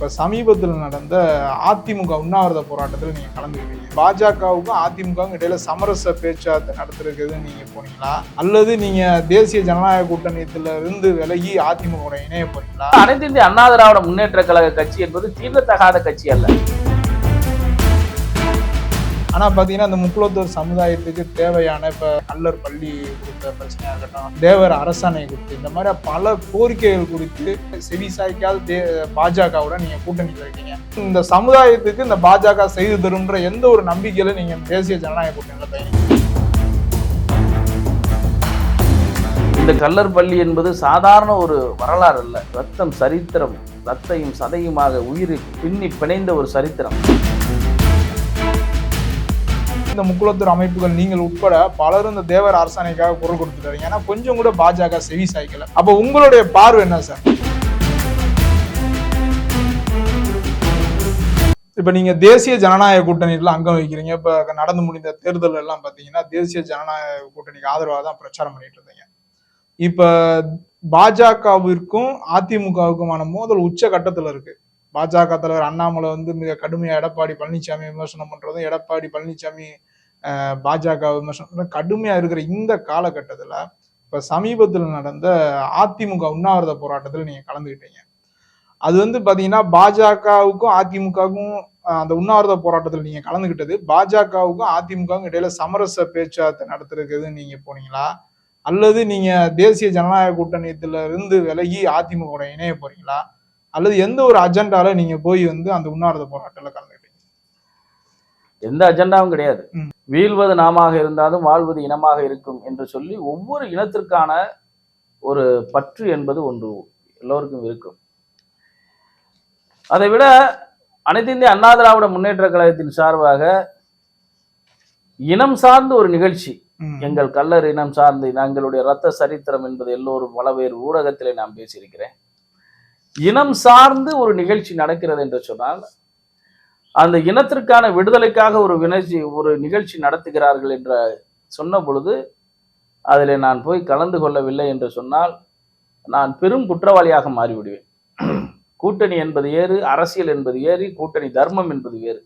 இப்போ சமீபத்தில் நடந்த அதிமுக உண்ணாவிரத போராட்டத்தில் நீங்கள் கலந்துக்கிறீங்க பாஜகவுக்கும் அதிமுகவுக்கும் இடையில சமரச பேச்சுவார்த்தை நடத்திருக்கிறது நீங்கள் போனீங்களா? அல்லது நீங்கள் தேசிய ஜனநாயக கூட்டணியத்தில் இருந்து விலகி அதிமுக இணைய போறீங்களா? அனைத்து இந்திய அண்ணா திராவிட முன்னேற்ற கழக கட்சி என்பது தீர்த்தத்தகாத கட்சி அல்ல. ஆனால் பார்த்தீங்கன்னா இந்த முக்குளத்தூர் சமுதாயத்துக்கு தேவையான இப்போ கல்லர் பள்ளி கொடுத்த பிரச்சனையாக இருக்கட்டும் தேவர் அரசாணை குறித்து இந்த மாதிரி பல கோரிக்கைகள் குறித்து செவி சாய்க்கால் தே பாஜகவோட நீங்கள் கூட்டணியில் இருக்கீங்க. இந்த சமுதாயத்துக்கு இந்த பாஜக செய்து தரும்ன்ற எந்த ஒரு நம்பிக்கையில நீங்கள் தேசிய ஜனநாயக கூட்டணியில் இந்த கல்லர் பள்ளி என்பது சாதாரண ஒரு வரலாறு அல்ல. ரத்தம் சரித்திரம் ரத்தையும் சதையுமாக உயிர் பின்னி பிணைந்த ஒரு சரித்திரம். இந்த முக்குளத்தூர் அமைப்புகள் நீங்கள் உட்பட பலரும் இந்த தேவர் அரசாணைக்காக குரல் கொடுத்துட்டாரு. ஏன்னா கொஞ்சம் கூட பாஜக செவி சாய்க்கல. அப்ப உங்களுடைய பார்வை என்ன சார்? இப்போ நீங்கள் தேசிய ஜனநாயக கூட்டணியில் அங்கம் வைக்கிறீங்க. இப்போ நடந்து முடிந்த தேர்தல் எல்லாம் பார்த்தீங்கன்னா தேசிய ஜனநாயக கூட்டணிக்கு ஆதரவாக தான் பிரச்சாரம் பண்ணிட்டு இருந்தீங்க. இப்போ பாஜகவிற்கும் அதிமுகவுக்குமான மோதல் உச்ச கட்டத்தில் இருக்கு. பாஜக தலைவர் அண்ணாமலை வந்து மிக கடுமையாக எடப்பாடி பழனிசாமி விமர்சனம் பண்ணுறதும் எடப்பாடி பழனிசாமி பாஜக விமர்சனம். கடுமையாக கடுமையா இருக்கிற இந்த காலகட்டத்துல இப்ப சமீபத்தில் நடந்த அதிமுக உண்ணாவிரத போராட்டத்தில் நீங்க கலந்துக்கிட்டீங்க அது வந்து பாத்தீங்கன்னா பாஜகவுக்கும் அதிமுகவுக்கும் அந்த உண்ணாவிரத போராட்டத்தில் நீங்க கலந்துக்கிட்டது பாஜகவுக்கும் அதிமுகவுக்கும் இடையில சமரச பேச்சுவார்த்தை நடத்துறதுக்கு நீங்கள் நீங்க போனீங்களா? அல்லது நீங்க தேசிய ஜனநாயக கூட்டணியத்துல இருந்து விலகி அதிமுக இணைய போறீங்களா? அல்லது எந்த ஒரு அஜெண்டால நீங்க போய் வந்து அந்த உண்ணாவிரத போராட்டத்தில் கலந்து எந்த அஜெண்டாவும் கிடையாது. வீழ்வது நாமாக இருந்தாலும் வாழ்வது இனமாக இருக்கும் என்று சொல்லி ஒவ்வொரு இனத்திற்கான ஒரு பற்று என்பது ஒன்று எல்லோருக்கும் இருக்கும் அதை விட அனைத்து இந்திய அண்ணா திராவிட முன்னேற்ற கழகத்தின் சார்பாக இனம் சார்ந்த ஒரு நிகழ்ச்சி. எங்கள் கல்லர் இனம் சார்ந்து எங்களுடைய ரத்த சரித்திரம் என்பது எல்லோரும் பலவேறு ஊடகத்திலே நான் பேசியிருக்கிறேன் இனம் சார்ந்து ஒரு நிகழ்ச்சி நடக்கிறது என்று சொன்னால் அந்த இனத்திற்கான விடுதலைக்காக ஒரு வினர்ச்சி ஒரு நிகழ்ச்சி நடத்துகிறார்கள் என்ற சொன்ன பொழுது அதில் நான் போய் கலந்து கொள்ளவில்லை என்று சொன்னால் நான் பெரும் குற்றவாளியாக மாறிவிடுவேன். கூட்டணி என்பது ஏறு அரசியல் என்பது ஏறி கூட்டணி தர்மம் என்பது வேறு.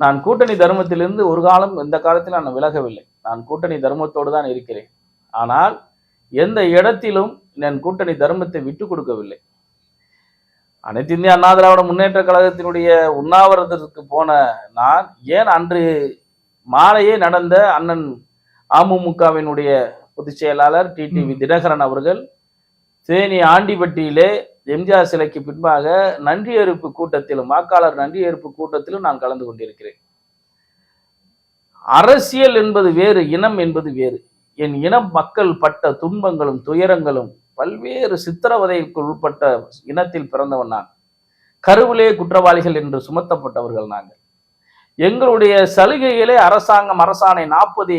நான் கூட்டணி தர்மத்திலிருந்து ஒரு காலம் எந்த காலத்திலும் நான் விலகவில்லை. நான் கூட்டணி தர்மத்தோடு தான் இருக்கிறேன். ஆனால் எந்த இடத்திலும் நான் கூட்டணி தர்மத்தை விட்டு கொடுக்கவில்லை. அனைத்து இந்திய அண்ணா திராவிட முன்னேற்ற கழகத்தினுடைய உண்ணாவிரதத்திற்கு போன நான் ஏன் அன்று மாலையே நடந்த அண்ணன் அமமுகவினுடைய பொதுச் செயலாளர் டிடிவி தினகரன் அவர்கள் தேனி ஆண்டிப்பட்டியிலே எம்ஜிஆர் சிலைக்கு பின்பாக நன்றி ஏற்பு கூட்டத்திலும் வாக்காளர் நன்றி ஏற்பு கூட்டத்திலும் நான் கலந்து கொண்டிருக்கிறேன். அரசியல் என்பது வேறு இனம் என்பது வேறு. என் இனம் மக்கள் பட்ட துன்பங்களும் துயரங்களும் பல்வேறு சித்திரவதைக்கு உட்பட்ட இனத்தில் பிறந்தவன் நான். கருவிலே குற்றவாளிகள் என்று சுமத்தப்பட்டவர்கள் நாங்கள். எங்களுடைய சலுகைகளே அரசாங்கம் அரசாணை நாற்பதை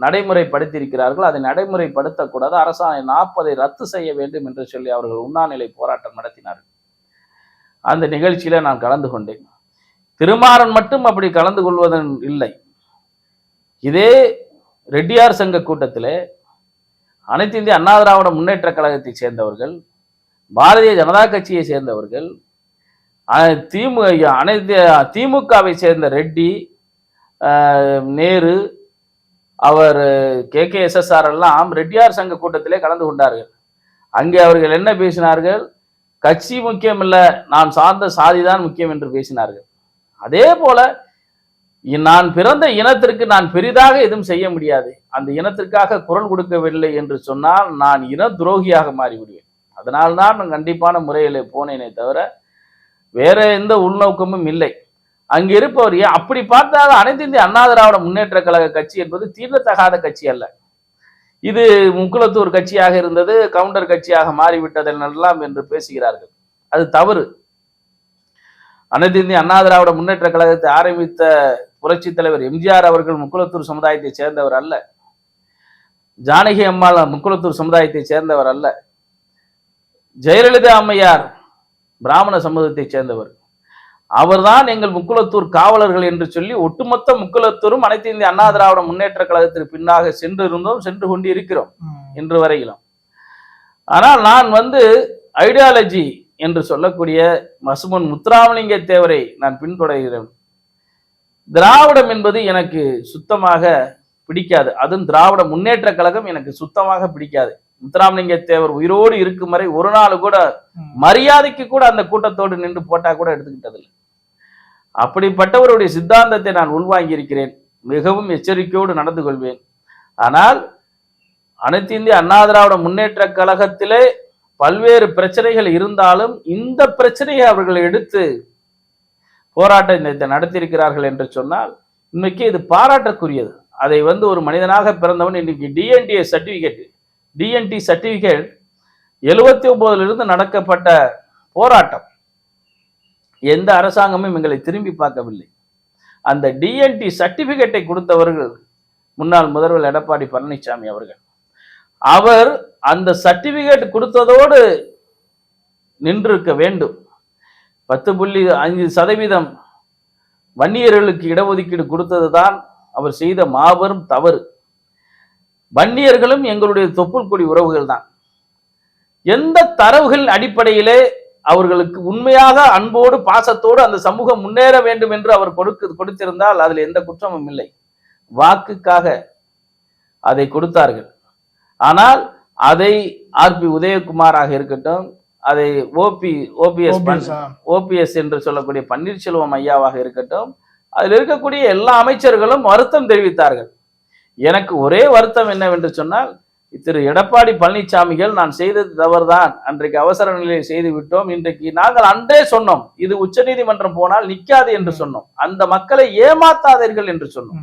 நடைமுறைப்படுத்தியிருக்கிறார்கள். அதை நடைமுறைப்படுத்தக்கூடாது. அரசாணை நாற்பதை ரத்து செய்ய வேண்டும் என்று சொல்லி அவர்கள் உண்ணாநிலை போராட்டம் நடத்தினார்கள். அந்த நிகழ்ச்சியில நான் கலந்து கொண்டேன். திருமாறன் மட்டும் அப்படி கலந்து கொள்வதன் இல்லை. இதே ரெட்டியார் சங்க கூட்டத்தில் அனைத்து இந்திய அண்ணா திராவிட முன்னேற்ற கழகத்தைச் சேர்ந்தவர்கள் பாரதிய ஜனதா கட்சியை சேர்ந்தவர்கள் திமுக திமு அனைத்து திமுகவை சேர்ந்த ரெட்டி நேரு அவர் கே கே எஸ்எஸ்ஆர் எல்லாம் ரெட்டியார் சங்க கூட்டத்திலே கலந்து கொண்டார்கள். அங்கே அவர்கள் என்ன பேசினார்கள்? கட்சி முக்கியமில்லை நான் சார்ந்த சாதிதான் முக்கியம் என்று பேசினார்கள். அதே போல நான் பிறந்த இனத்திற்கு நான் பெரிதாக எதுவும் செய்ய முடியாது. அந்த இனத்திற்காக குரல் கொடுக்கவில்லை என்று சொன்னால் நான் இன துரோகியாக மாறிவிடுவேன். அதனால்தான் நான் கண்டிப்பான முறையில் போனேனே தவிர வேற எந்த உள்நோக்கமும் இல்லை. அங்க இருப்பவர் அப்படி பார்த்தால் அனைத்து இந்திய அண்ணா திராவிட முன்னேற்ற கழக கட்சி என்பது தீர்ந்தத்தகாத கட்சி அல்ல. இது முக்குளத்தூர் கட்சியாக இருந்தது கவுண்டர் கட்சியாக மாறிவிட்டதெல்லாம் என்று பேசுகிறார்கள். அது தவறு. அனைத்து இந்திய அண்ணா திராவிட முன்னேற்ற கழகத்தை ஆரம்பித்த புரட்சி தலைவர் எம்ஜிஆர் அவர்கள் முக்குளத்தூர் சமுதாயத்தை சேர்ந்தவர் அல்ல. ஜானகி அம்மாள் முக்குளத்தூர் சமுதாயத்தை சேர்ந்தவர் அல்ல. ஜெயலலிதா அம்மையார் பிராமண சமூகத்தை சேர்ந்தவர். அவர்தான் எங்கள் முக்குளத்தூர் காவலர்கள் என்று சொல்லி ஒட்டுமொத்த முக்குளத்தூரும் அனைத்து இந்திய அண்ணா திராவிட முன்னேற்ற கழகத்திற்கு பின்னாக சென்று இருந்தோம் சென்று கொண்டு இருக்கிறோம். இன்று வரையிலும். ஆனால் நான் வந்து ஐடியாலஜி என்று சொல்லக்கூடிய மசுமன் முத்துராமலிங்க தேவரை நான் பின்தொடர்கிறேன். திராவிடம் என்பது எனக்கு சுத்தமாக பிடிக்காது. அதுவும் திராவிட முன்னேற்ற கழகம் எனக்கு சுத்தமாக பிடிக்காது. முத்துராமலிங்க தேவர் உயிரோடு இருக்கும் வரை ஒரு நாள் கூட. மரியாதைக்கு கூட அந்த கூட்டத்தோடு நின்று போட்டா கூட எடுத்துக்கிட்டதில்லை. அப்படிப்பட்டவருடைய சித்தாந்தத்தை நான் உள்வாங்கி இருக்கிறேன் மிகவும் எச்சரிக்கையோடு நடந்து கொள்வேன். ஆனால் அனைத்து இந்திய அண்ணா திராவிட முன்னேற்ற கழகத்திலே பல்வேறு பிரச்சனைகள் இருந்தாலும் இந்த பிரச்சனையை அவர்கள் எடுத்து போராட்டத்தை நடத்தியிருக்கிறார்கள் என்று சொன்னால் இன்னைக்கு இது பாராட்டக்குரியது அதை வந்து ஒரு மனிதனாக பிறந்தவன் இன்னைக்கு டிஎன்டிஏ சர்டிபிகேட் டிஎன்டி சர்டிபிகேட் எழுபத்தி இருந்து நடக்கப்பட்ட போராட்டம். எந்த அரசாங்கமும் எங்களை திரும்பி பார்க்கவில்லை. அந்த டிஎன்டி சர்டிபிகேட்டை கொடுத்தவர்கள் முன்னாள் முதல்வர் எடப்பாடி பழனிசாமி அவர்கள். அவர் அந்த சர்டிபிகேட் கொடுத்ததோடு நின்றிருக்க வேண்டும். பத்து புள்ளி அஞ்சு சதவீதம் வன்னியர்களுக்கு இடஒதுக்கீடு கொடுத்தது தான் அவர் செய்த மாபெரும் தவறு. வன்னியர்களும் எங்களுடைய தொப்புள் கொடி உறவுகள் தான் எந்த தரவுகள் அடிப்படையிலே அவர்களுக்கு உண்மையாக அன்போடு பாசத்தோடு அந்த சமூகம் முன்னேற வேண்டும் என்று அவர் கொடுக்க கொடுத்திருந்தால் அதில் எந்த குற்றமும் இல்லை. வாக்குக்காக அதை கொடுத்தார்கள். ஆனால் அதை ஆர்பி உதயகுமாராக இருக்கட்டும் அதை ஓபி ஓபிஎஸ். ஓபிஎஸ் என்று சொல்லக்கூடிய பன்னீர்செல்வம் ஐயாவாக இருக்கட்டும் அதில் இருக்கக்கூடிய எல்லா அமைச்சர்களும் வருத்தம் தெரிவித்தார்கள். எனக்கு ஒரே வருத்தம் என்னவென்று சொன்னால் திரு எடப்பாடி பழனிசாமிகள் நான் செய்தது தவறுதான். அன்றைக்கு அவசர நிலையை செய்து விட்டோம். இன்றைக்கு நாங்கள் அன்றே சொன்னோம். இது உச்சநீதிமன்றம் போனால் நிக்காது என்று சொன்னோம். அந்த மக்களை ஏமாத்தாதீர்கள் என்று சொன்னோம்.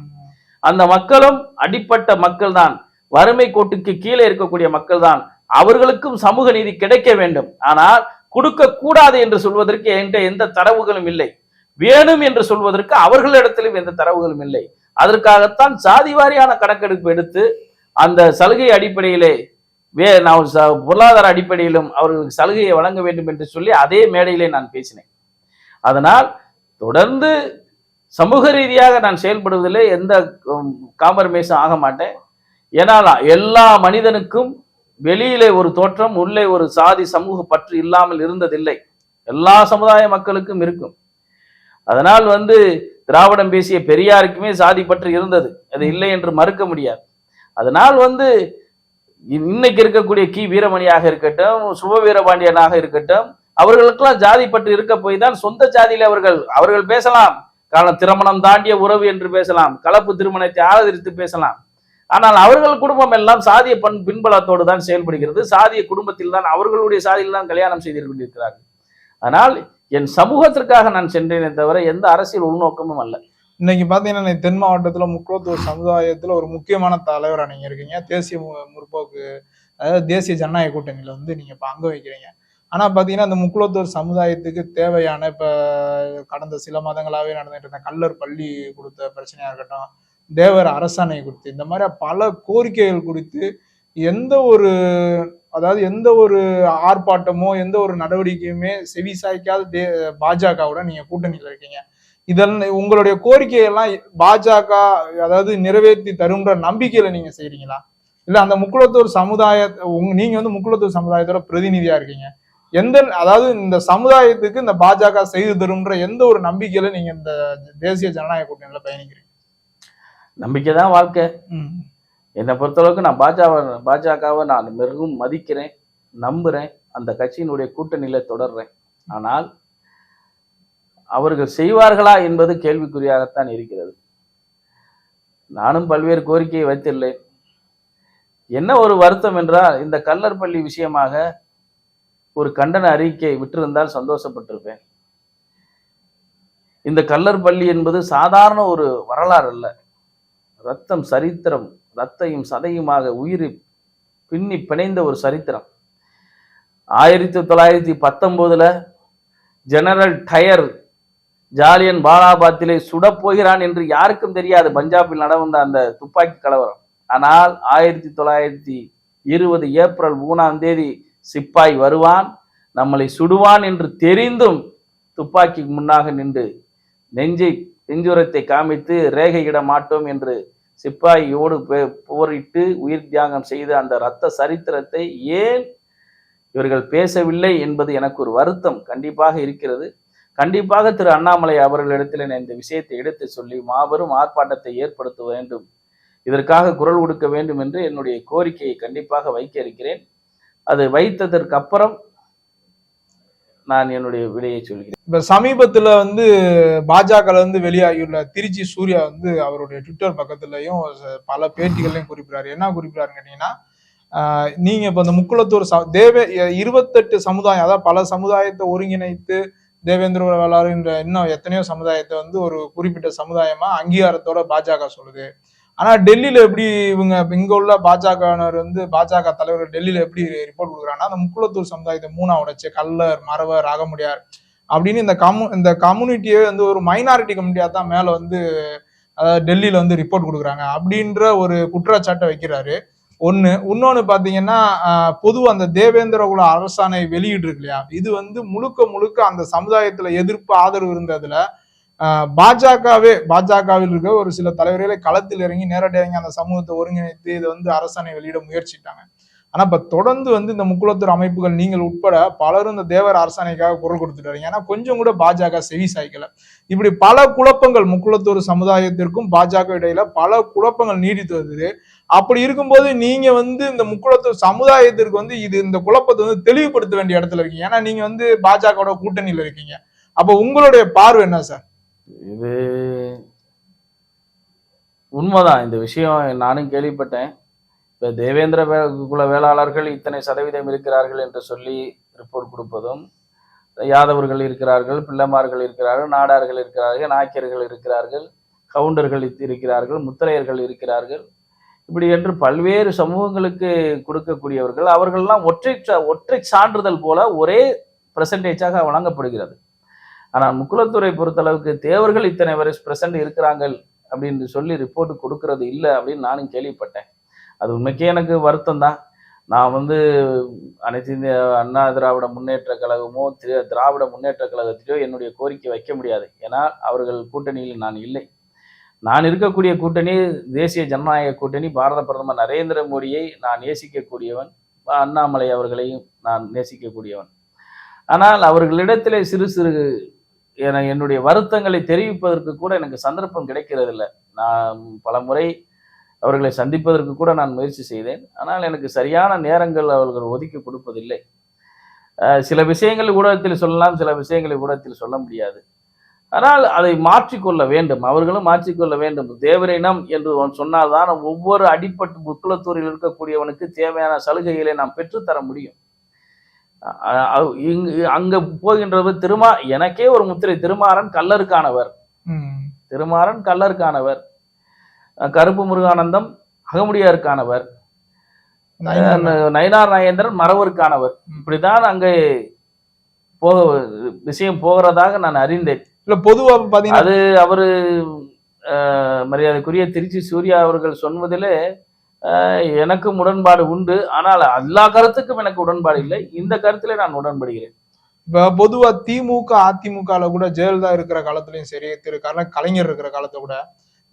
அந்த மக்களும் அடிப்பட்ட மக்கள் தான் வறுமை கோட்டுக்கு கீழே இருக்கக்கூடிய மக்கள் தான் அவர்களுக்கும் சமூக நீதி கிடைக்க வேண்டும். ஆனால் கொடுக்க கூடாது என்று சொல்வதற்கு என்கிட்ட எந்த தரவுகளும் இல்லை. வேணும் என்று சொல்வதற்கு அவர்களிடத்திலும் எந்த தரவுகளும் இல்லை. அதற்காகத்தான் சாதி வாரியான கணக்கெடுப்பு எடுத்து அந்த சலுகை அடிப்படையிலே வே நான் ச- பொருளாதார அடிப்படையிலும் அவர்களுக்கு சலுகையை வழங்க வேண்டும் என்று சொல்லி அதே மேடையிலே நான் பேசினேன். அதனால் தொடர்ந்து சமூக ரீதியாக நான் செயல்படுவதில் எந்த காம்பரமைஸும் ஆக மாட்டேன். ஏன்னா எல்லா மனிதனுக்கும் வெளியிலே ஒரு தோற்றம் உள்ளே ஒரு சாதி சமூக பற்று இல்லாமல் இருந்ததில்லை. எல்லா சமுதாய மக்களுக்கும் இருக்கும். அதனால் வந்து திராவிடம் பேசிய பெரியாருக்குமே சாதி பற்று இருந்தது. அது இல்லை என்று மறுக்க முடியாது. அதனால் வந்து இன்னைக்கு இருக்கக்கூடிய கி. வீரமணியாக இருக்கட்டும் சுப வீரபாண்டியனாக இருக்கட்டும் அவர்களுக்கெல்லாம் ஜாதி பற்று இருக்க போய் தான் சொந்த ஜாதியில அவர்கள் அவர்கள் பேசலாம். காரணம் திருமணம் தாண்டிய உறவு என்று பேசலாம். கலப்பு திருமணத்தை ஆதரித்து பேசலாம். ஆனால் அவர்கள் குடும்பம் எல்லாம் சாதிய பண் பின்பலத்தோடு தான் செயல்படுகிறது. சாதிய குடும்பத்தில் தான் அவர்களுடைய சாதியில் தான் கல்யாணம் செய்து கொண்டிருக்கிறார்கள். ஆனால் என் சமூகத்திற்காக நான் சென்றேனே தவிர எந்த அரசியல் உள்நோக்கமும் அல்ல. இன்னைக்கு பாத்தீங்கன்னா தென் மாவட்டத்துல முக்குளத்தூர் சமுதாயத்துல ஒரு முக்கியமான தலைவரா நீங்க இருக்கீங்க. தேசிய மு- முற்போக்கு அதாவது தேசிய ஜனநாயக கூட்டணியில வந்து நீங்க இப்ப அங்க வைக்கிறீங்க. ஆனா பாத்தீங்கன்னா அந்த முக்குளத்தூர் சமுதாயத்துக்கு தேவையான இப்ப கடந்த சில மாதங்களாவே நடந்துட்டு இருந்த கல்லர் பள்ளி கொடுத்த பிரச்சனையா இருக்கட்டும் தேவர் அரசாணை குறித்து இந்த மாதிரி பல கோரிக்கைகள் குறித்து எந்த ஒரு அதாவது எந்த ஒரு ஆர்ப்பாட்டமோ எந்த ஒரு நடவடிக்கையுமே செவி சாய்க்காத தே பாஜகவுடன் நீங்க கூட்டணியில் இருக்கீங்க. இதன் உங்களுடைய கோரிக்கையெல்லாம் பாஜக அதாவது நிறைவேற்றி தரும்ன்ற நம்பிக்கையில நீங்க செய்றீங்களா? இல்ல அந்த முக்குளத்தூர் சமுதாய உங்க நீங்க வந்து முக்குளத்தூர் சமுதாயத்தோட பிரதிநிதியா இருக்கீங்க. எந்த அதாவது இந்த சமுதாயத்துக்கு இந்த பாஜக செய்து தரும்ன்ற எந்த ஒரு நம்பிக்கையில நீங்க இந்த தேசிய ஜனநாயக கூட்டணியில பயணிக்கிறீங்க? நம்பிக்கை தான் வாழ்க்கை. என்னை பொறுத்தளவுக்கு நான் பாஜக பாஜகவை நான் மிகவும் மதிக்கிறேன் நம்புறேன் அந்த கட்சியினுடைய கூட்டணியில தொடர்றேன். ஆனால் அவர்கள் செய்வார்களா என்பது கேள்விக்குறியாகத்தான் இருக்கிறது. நானும் பல்வேறு கோரிக்கையை வைத்துள்ளேன். என்ன ஒரு வருத்தம் என்றால் இந்த கல்லர் பள்ளி விஷயமாக ஒரு கண்டன அறிக்கை விட்டிருந்தால் சந்தோஷப்பட்டிருப்பேன். இந்த கல்லர் பள்ளி என்பது சாதாரண ஒரு வரலாறு அல்ல. ரத்தம் சரித்திரம் ரத்தையும் சதையுமாக உயிர் பின்னி பிணைந்த ஒரு சரித்திரம். ஆயிரத்தி தொள்ளாயிரத்தி பத்தொம்போதில் ஜெனரல் டயர் ஜாலியன் பாலாபாத்திலே சுடப் போகிறான் என்று யாருக்கும் தெரியாது. பஞ்சாபில் நடந்த அந்த துப்பாக்கி கலவரம். ஆனால் ஆயிரத்தி தொள்ளாயிரத்தி இருபது ஏப்ரல் மூணாம் தேதி சிப்பாய் வருவான். நம்மளை சுடுவான் என்று தெரிந்தும் துப்பாக்கிக்கு முன்னாக நின்று நெஞ்சை செஞ்சுரத்தை காமித்து ரேகையிட மாட்டோம் என்று சிப்பாயோடு போரிட்டு உயிர் தியாகம் செய்த அந்த இரத்த சரித்திரத்தை ஏன் இவர்கள் பேசவில்லை என்பது எனக்கு ஒரு வருத்தம். கண்டிப்பாக இருக்கிறது. கண்டிப்பாக திரு அண்ணாமலை அவர்களிடத்தில் நான் இந்த விஷயத்தை எடுத்து சொல்லி மாபெரும் ஆர்ப்பாட்டத்தை ஏற்படுத்த வேண்டும். இதற்காக குரல் கொடுக்க வேண்டும் என்று என்னுடைய கோரிக்கையை கண்டிப்பாக வைக்க இருக்கிறேன். அது வைத்ததற்கு அப்புறம் நான் என்னுடைய விலையை சொல்கிறேன். இப்ப சமீபத்துல வந்து பாஜக வந்து வெளியாகியுள்ள திருச்சி சூர்யா வந்து அவருடைய ட்விட்டர் பக்கத்துலயும் பல பேட்டிகள்லையும் குறிப்பிடாரு என்ன குறிப்பிடாருன்னு கேட்டீங்கன்னா ஆஹ் நீங்க இப்ப இந்த முக்குளத்தூர் தேவே இருபத்தெட்டு சமுதாயம் அதாவது பல சமுதாயத்தை ஒருங்கிணைத்து தேவேந்திர வேளாளர் என்ற இன்னும் எத்தனையோ சமுதாயத்தை வந்து ஒரு குறிப்பிட்ட சமுதாயமா அங்கீகாரத்தோட பாஜக சொல்லுது. ஆனா டெல்லியில எப்படி இவங்க இங்க உள்ள பாஜகவினர் வந்து பாஜக தலைவர் டெல்லியில எப்படி ரிப்போர்ட் கொடுக்குறாங்கன்னா அந்த முக்குளத்தூர் சமுதாயத்தை மூணா உடைச்சு கல்லர் மறவர் ஆகமுடியார் அப்படின்னு இந்த கம்யூ இந்த கம்யூனிட்டியே வந்து ஒரு மைனாரிட்டி கம்யூனிட்டியா தான் மேல வந்து அதாவது டெல்லியில வந்து ரிப்போர்ட் கொடுக்குறாங்க. அப்படின்ற ஒரு குற்றச்சாட்டை வைக்கிறாரு. ஒன்று இன்னொன்று பார்த்தீங்கன்னா பொதுவாக அந்த தேவேந்திர குல அரசாணை வெளியிட்டு இருக்கு இல்லையா? இது வந்து முழுக்க முழுக்க அந்த சமுதாயத்தில் எதிர்ப்பு ஆதரவு இருந்ததுல பாஜகவே பாஜகவில் இருக்க ஒரு சில தலைவர்களை களத்தில் இறங்கி நேரடி இறங்கி அந்த சமூகத்தை ஒருங்கிணைத்து இதை வந்து அரசாணை வெளியிட முயற்சிட்டாங்க. ஆனா இப்ப தொடர்ந்து வந்து இந்த முக்குளத்தூர் அமைப்புகள் நீங்கள் உட்பட பலரும் இந்த தேவர் அரசாணைக்காக குரல் கொடுத்துட்டு வரீங்க. ஏன்னா கொஞ்சம் கூட பாஜக செவி சாய்க்கல. இப்படி பல குழப்பங்கள் முக்குளத்தூர் சமுதாயத்திற்கும் பாஜக இடையில பல குழப்பங்கள் நீடித்து வருது. அப்படி இருக்கும்போது நீங்க வந்து இந்த முக்குளத்தூர் சமுதாயத்திற்கு வந்து இது இந்த குழப்பத்தை வந்து தெளிவுபடுத்த வேண்டிய இடத்துல இருக்கீங்க. ஏன்னா நீங்க வந்து பாஜகவோட கூட்டணியில இருக்கீங்க. அப்ப உங்களுடைய பார்வை என்ன சார்? இது உண்மைதான். இந்த விஷயம் நானும் கேள்விப்பட்டேன். இப்போ தேவேந்திர வே- குல வேளாளர்கள் இத்தனை சதவீதம் இருக்கிறார்கள் என்று சொல்லி ரிப்போர்ட் கொடுப்பதும் யாதவர்கள் இருக்கிறார்கள் பிள்ளைமார்கள் இருக்கிறார்கள் நாடார்கள் இருக்கிறார்கள் நாக்கியர்கள் இருக்கிறார்கள் கவுண்டர்கள் இருக்கிறார்கள் முத்திரையர்கள் இருக்கிறார்கள். இப்படி என்று பல்வேறு சமூகங்களுக்கு கொடுக்கக்கூடியவர்கள் அவர்கள்லாம் ஒற்றை ஒற்றை சான்றிதழ் போல ஒரே பிரசன்டேஜாக வழங்கப்படுகிறது. ஆனால் முக்குலத்துறை பொறுத்தளவுக்கு தேவர்கள் இத்தனை வரை பிரசன்ட் இருக்கிறாங்க அப்படின்னு சொல்லி ரிப்போர்ட் கொடுக்கறது இல்லை அப்படின்னு நானும் கேள்விப்பட்டேன். அது உண்மைக்கே எனக்கு வருத்தம் தான். நான் வந்து அனைத்து இந்திய அண்ணா திராவிட முன்னேற்ற கழகமோ திரு- திராவிட முன்னேற்ற கழகத்திலோ என்னுடைய கோரிக்கை வைக்க முடியாது. ஏன்னா அவர்கள் கூட்டணியில் நான் இல்லை. நான் இருக்கக்கூடிய கூட்டணி தேசிய ஜனநாயக கூட்டணி பாரத பிரதமர் நரேந்திர மோடியை நான் நேசிக்கக்கூடியவன் அண்ணாமலை அவர்களையும் நான் நேசிக்கக்கூடியவன். ஆனால் அவர்களிடத்திலே சிறு சிறு என என்னுடைய வருத்தங்களை தெரிவிப்பதற்கு கூட எனக்கு சந்தர்ப்பம் கிடைக்கிறதில்ல. நான் பல முறை அவர்களை சந்திப்பதற்கு கூட நான் முயற்சி செய்தேன். ஆனால் எனக்கு சரியான நேரங்கள் அவர்கள் ஒதுக்கி கொடுப்பதில்லை. சில விஷயங்கள் ஊடகத்தில் சொல்லலாம் சில விஷயங்களை ஊடகத்தில் சொல்ல முடியாது. ஆனால் அதை மாற்றிக்கொள்ள வேண்டும். அவர்களும் மாற்றிக்கொள்ள வேண்டும். தேவரினம் என்று அவன் சொன்னால்தான் ஒவ்வொரு அடிப்பட்டு முக்குளத்தூரில் இருக்கக்கூடியவனுக்கு தேவையான சலுகைகளை நாம் பெற்றுத்தர முடியும். அங்க போகின்றது திருமா எனக்கே ஒரு முத்திரை. திருமாறன் கல்லருக்கானவர். திருமாறன் கல்லருக்கானவர். கருப்பு முருகானந்தம் அகமுடியாருக்கானவர். நயனார் நாயேந்திரன் மறவருக்கானவர். இப்படிதான் அங்கே போக விஷயம் போகிறதாக நான் அறிந்தேன். இல்ல பொதுவா பாத்தீங்கன்னா அது அவரு மரியாதைக்குரிய திருச்சி சூர்யா அவர்கள் சொன்னதிலே எனக்கும் உடன்பாடு உண்டு. ஆனால் எல்லா கருத்துக்கும் எனக்கு உடன்பாடு இல்லை. இந்த கருத்துல நான் உடன்படுகிறேன். இப்போ பொதுவாக திமுக அதிமுகல கூட ஜெயலலிதா இருக்கிற காலத்துலயும் சரி திரு கலைஞர் இருக்கிற காலத்தை கூட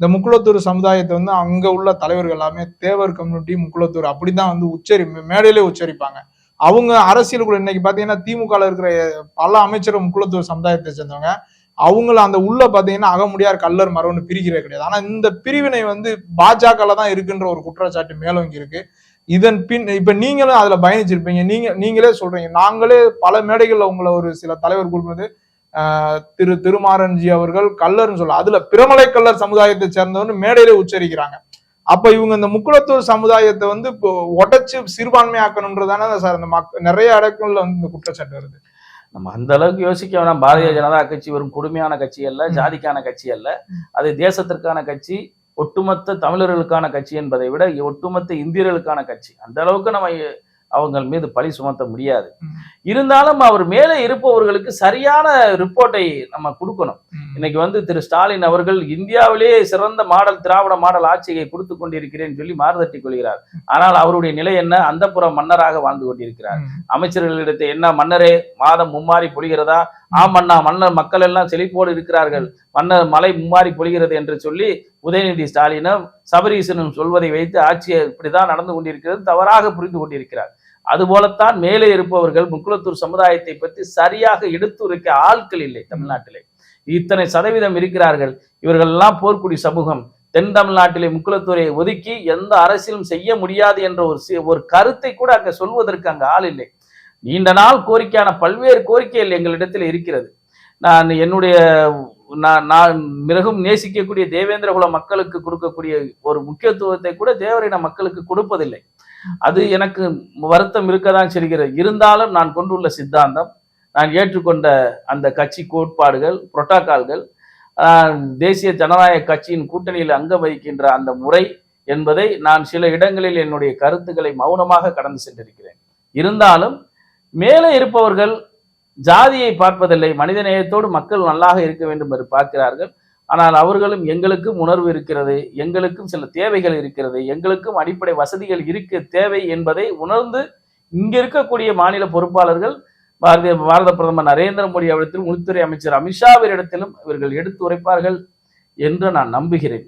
இந்த முக்குளத்தூர் சமுதாயத்தை வந்து அங்க உள்ள தலைவர்கள் எல்லாமே தேவர் கம்யூனிட்டி முக்குளத்தூர் அப்படிதான் வந்து உச்சரி மேடையிலே உச்சரிப்பாங்க. அவங்க அரசியலுக்குள்ள இன்னைக்கு பாத்தீங்கன்னா திமுகவில் இருக்கிற பல அமைச்சர் முக்குளத்தூர் சமுதாயத்தை சேர்ந்தவங்க. அவங்கள அந்த உள்ள பார்த்தீங்கன்னா அகமுடியார் கல்லர் மரம்னு பிரிக்கிறே கிடையாது. ஆனால் இந்த பிரிவினை வந்து பாஜகல தான் இருக்குன்ற ஒரு குற்றச்சாட்டு மேலோங்கி இருக்கு. இதன் பின் இப்ப நீங்களும் அதுல பயணிச்சிருப்பீங்க. நீங்க நீங்களே சொல்றீங்க. நாங்களே பல மேடைகள்ல உங்களை ஒரு சில தலைவர் கொடுப்பது திரு திருமாரன்ஜி அவர்கள் கல்லர்னு சொல்ல அதுல பிரமலை கல்லர் சமுதாயத்தை சேர்ந்தவர்னு மேடையிலே உச்சரிக்கிறாங்க. அப்ப இவங்க இந்த முக்குளத்தூர் சமுதாயத்தை வந்து இப்போ உடைச்சு சிறுபான்மையாக்கணுன்றதானே சார் இந்த மக் நிறைய இடங்கள்ல வந்து இந்த குற்றச்சாட்டு வருது. நம்ம அந்த அளவுக்கு யோசிக்க வேணாம். பாரதிய ஜனதா கட்சி வெறும் கொடுமையான கட்சி அல்ல. ஜாதிக்கான கட்சி அல்ல. அது தேசத்திற்கான கட்சி ஒட்டுமொத்த தமிழர்களுக்கான கட்சி என்பதை விட ஒட்டுமொத்த இந்தியர்களுக்கான கட்சி. அந்த அளவுக்கு நம்ம அவங்க மீது பழி சுமத்த முடியாது. இருந்தாலும் அவர் மேலே இருப்பவர்களுக்கு சரியான ரிப்போர்ட்டை நம்ம கொடுக்கணும். இன்னைக்கு வந்து திரு ஸ்டாலின் அவர்கள் இந்தியாவிலேயே சிறந்த மாடல் திராவிட மாடல் ஆட்சியை கொடுத்து கொண்டிருக்கிறேன் சொல்லி மாறுதட்டி கொள்கிறார். ஆனால் அவருடைய நிலை என்ன? அந்தப்புற மன்னராக வாழ்ந்து கொண்டிருக்கிறார். அமைச்சர்களிடத்தை என்ன மன்னரே? மாதம் மும்மாறி பொழிகிறதா? ஆம் அண்ணா மன்னர் மக்கள் எல்லாம் செழிப்போடு இருக்கிறார்கள். மன்னர் மலை மும்மாறி பொழிகிறது என்று சொல்லி உதயநிதி ஸ்டாலினும் சபரீசனும் சொல்வதை வைத்து ஆட்சி இப்படிதான் நடந்து கொண்டிருக்கிறது தவறாக புரிந்து கொண்டிருக்கிறார். அதுபோலத்தான் மேலே இருப்பவர்கள் முக்குளத்தூர் சமுதாயத்தை பற்றி சரியாக எடுத்துரைக்க ஆட்கள் இல்லை தமிழ்நாட்டிலே. இத்தனை சதவீதம் இருக்கிறார்கள். இவர்கள்லாம் போர்க்குடி சமூகம். தென் தமிழ்நாட்டிலே முக்குளத்தூரை ஒதுக்கி எந்த அரசியலும் செய்ய முடியாது என்ற ஒரு ஒரு கருத்தை கூட அங்க சொல்வதற்கு அங்கே ஆள் இல்லை. நீண்ட நாள் கோரிக்கையான பல்வேறு கோரிக்கைகள் எங்களிடத்தில் இருக்கிறது. நான் என்னுடைய நான் நான் மிகவும் நேசிக்கக்கூடிய தேவேந்திரகுல மக்களுக்கு கொடுக்கக்கூடிய ஒரு முக்கியத்துவத்தை கூட தேவரின மக்களுக்கு கொடுப்பதில்லை. அது எனக்கு வருத்தம் இருக்கதான் செய்கிறது. இருந்தாலும் நான் கொண்டுள்ள சித்தாந்தம் நான் ஏற்றுக்கொண்ட அந்த கட்சி கோட்பாடுகள் புரோட்டோகால்கள் ஆஹ், தேசிய ஜனநாயக கட்சியின் கூட்டணியில் அங்கம் வகிக்கின்ற அந்த முறை என்பதை நான் சில இடங்களில் என்னுடைய கருத்துக்களை மௌனமாக கடந்து சென்றிருக்கிறேன். இருந்தாலும் மேலே இருப்பவர்கள் ஜாதியை பார்ப்பதில்லை மனிதநேயத்தோடு மக்கள் நல்லாக இருக்க வேண்டும் என்று பார்க்கிறார்கள். ஆனால் அவர்களும் எங்களுக்கும் உணர்வு இருக்கிறது எங்களுக்கும் சில தேவைகள் இருக்கிறது எங்களுக்கும் அடிப்படை வசதிகள் இருக்க தேவை என்பதை உணர்ந்து இங்கே இருக்கக்கூடிய மாநில பொறுப்பாளர்கள் பாரதிய பாரத பிரதமர் நரேந்திர மோடி அவரிடத்திலும் உள்துறை அமைச்சர் அமித்ஷாவிரிடத்திலும் இவர்கள் எடுத்துரைப்பார்கள் என்று நான் நம்புகிறேன்.